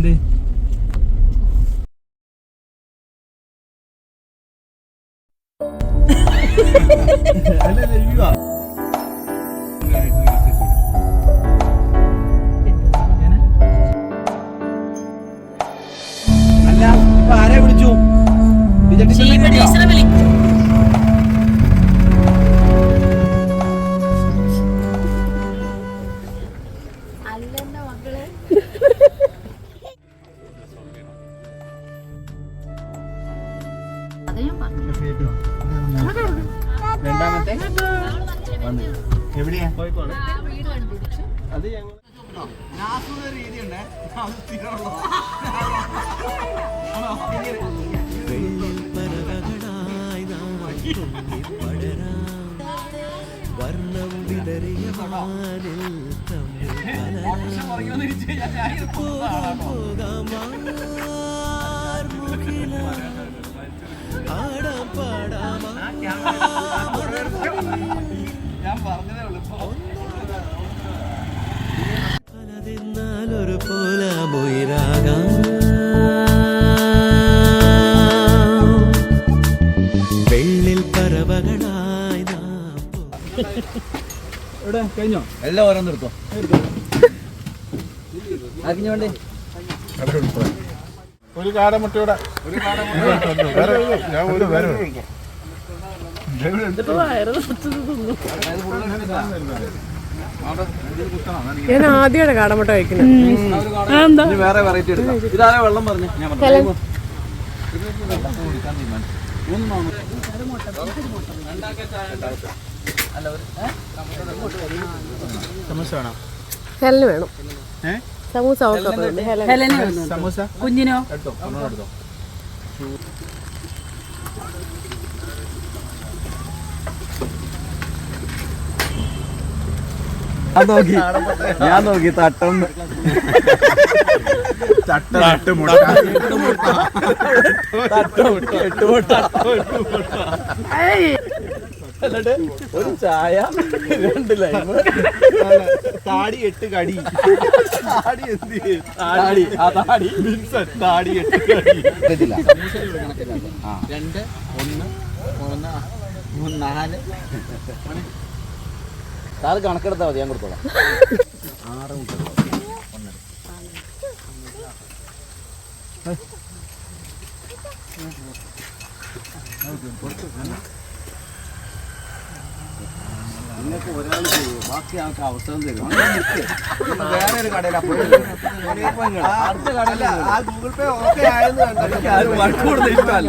എന്ത് അല്ല ഇപ്പൊ ആരെ വിളിച്ചു? ടീച്ചറെ വിളിക്കും. രണ്ടാമത്തെ എവിടെയാ കോഴിക്കോട് അത് ഞങ്ങൾ രീതിയുണ്ട് അത് സ്ഥിരമുള്ള വർണം വിതറിയ വാനിൽ തമ്മിൽ ആടാം എവിടെ? കഴിഞ്ഞോ? എല്ലാം ഓരോന്ന് എടുത്തോ. ആക്കിഞ്ഞോണ്ടേ ഒരു കാടമുട്ടയുടെ ഞാൻ ഒരു വേറെ ഞാൻ ആദ്യമാണ് കാടമുട്ട കഴിക്കുന്നത്. വേറെ വെറൈറ്റി എടുക്കാം. ഇതാരെ വെള്ളം പറഞ്ഞു? ഞാൻ പറഞ്ഞു. മൂന്ന് മാമ സമോസ വേണോ ഹെലന് വേണം. ഏ? സമൂസ അവർക്ക് ഹെലൻ ഹെലന് സമോസ? കുഞ്ഞിനോ? എടുത്തോ എടുത്തോ. ഞാൻ നോക്കി. ഞാൻ നോക്കി തട്ടം. തട്ട എന്നിട്ട് ഒരു ചായ രണ്ട് ലൈമ് താടി എട്ട് കടി. താടി എന്ത് താടി. ആ താടി. വിൻസെന്റ് താടി എട്ട് കടി. രണ്ട് ഒന്ന് മൂന്ന് മൂന്ന് നാല്. സാറ് കണക്കെടുത്താൽ മതി ഞാൻ കൊടുത്തോളാം. ആറ് മുട്ട. നിങ്ങൾക്ക് ഒരാൾ ബാക്കി ആൾക്ക് അവസരം തരും വേറെ ഒരു കടയിൽ അടുത്ത ആ ഗൂഗിൾ പേ ഓക്കെ ആയെന്ന് കണ്ടു ആരും വർക്ക് കൊടുത്ത ഇഷ്ടമല്ല